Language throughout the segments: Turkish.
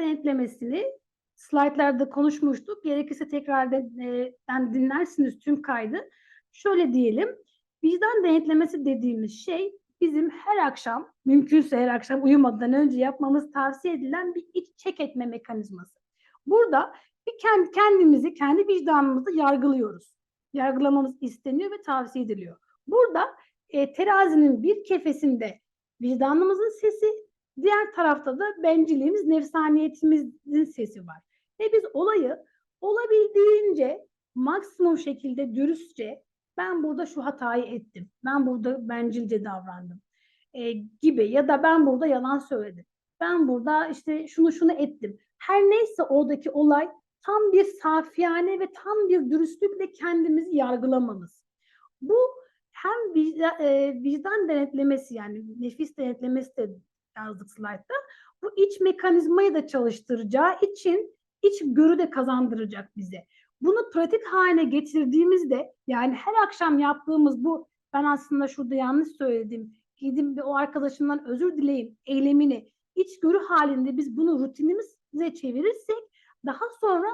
denetlemesini slaytlarda konuşmuştuk. Gerekirse tekrar de, e, dinlersiniz tüm kaydı. Şöyle diyelim, vicdan denetlemesi dediğimiz şey bizim her akşam, mümkünse her akşam uyumadan önce yapmamız tavsiye edilen bir iç çek etme mekanizması. Burada bir kendi, kendimizi, kendi vicdanımızı yargılıyoruz. Yargılamamız isteniyor ve tavsiye ediliyor. Burada e, terazinin bir kefesinde vicdanımızın sesi, diğer tarafta da bencilliğimiz, nefsaniyetimizin sesi var. Ve biz olayı olabildiğince maksimum şekilde dürüstçe ben burada şu hatayı ettim, ben burada bencilce davrandım e, gibi ya da ben burada yalan söyledim, ben burada işte şunu şunu ettim. Her neyse oradaki olay tam bir safiyane ve tam bir dürüstlükle kendimizi yargılamamız. Bu hem vicdan, e, vicdan denetlemesi yani nefis denetlemesi de yazdık slaytta. Bu iç mekanizmayı da çalıştıracağı için iç görü de kazandıracak bize. Bunu pratik haline getirdiğimizde yani her akşam yaptığımız bu ben aslında şurada yanlış söyledim. Gidin bir o arkadaşımdan özür dileyim eylemini içgörü halinde biz bunu rutinimize çevirirsek daha sonra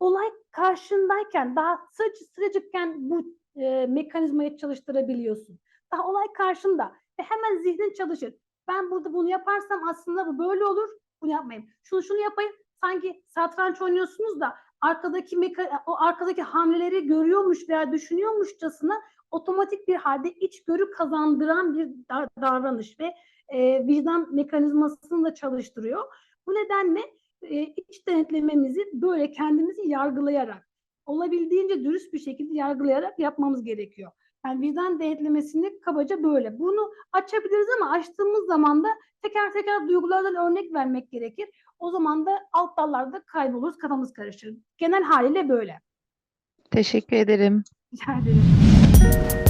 olay karşındayken daha sıcı sıcacıkken bu e, mekanizmayı çalıştırabiliyorsun. Daha olay karşında ve hemen zihnin çalışır. Ben burada bunu yaparsam aslında bu böyle olur. Bunu yapmayayım. Şunu şunu yapayım. Sanki satranç oynuyorsunuz da arkadaki meka- o arkadaki hamleleri görüyormuş veya düşünüyormuşçasına otomatik bir halde içgörü kazandıran bir da- davranış ve e, vicdan mekanizmasını da çalıştırıyor. Bu nedenle e, iç denetlememizi böyle kendimizi yargılayarak, olabildiğince dürüst bir şekilde yargılayarak yapmamız gerekiyor. Yani vicdan denetlemesini kabaca böyle. Bunu açabiliriz ama açtığımız zaman da teker teker duygulardan örnek vermek gerekir. O zaman da alt dallarda kayboluruz, kafamız karışır. Genel haliyle böyle. Teşekkür ederim. Rica ederim.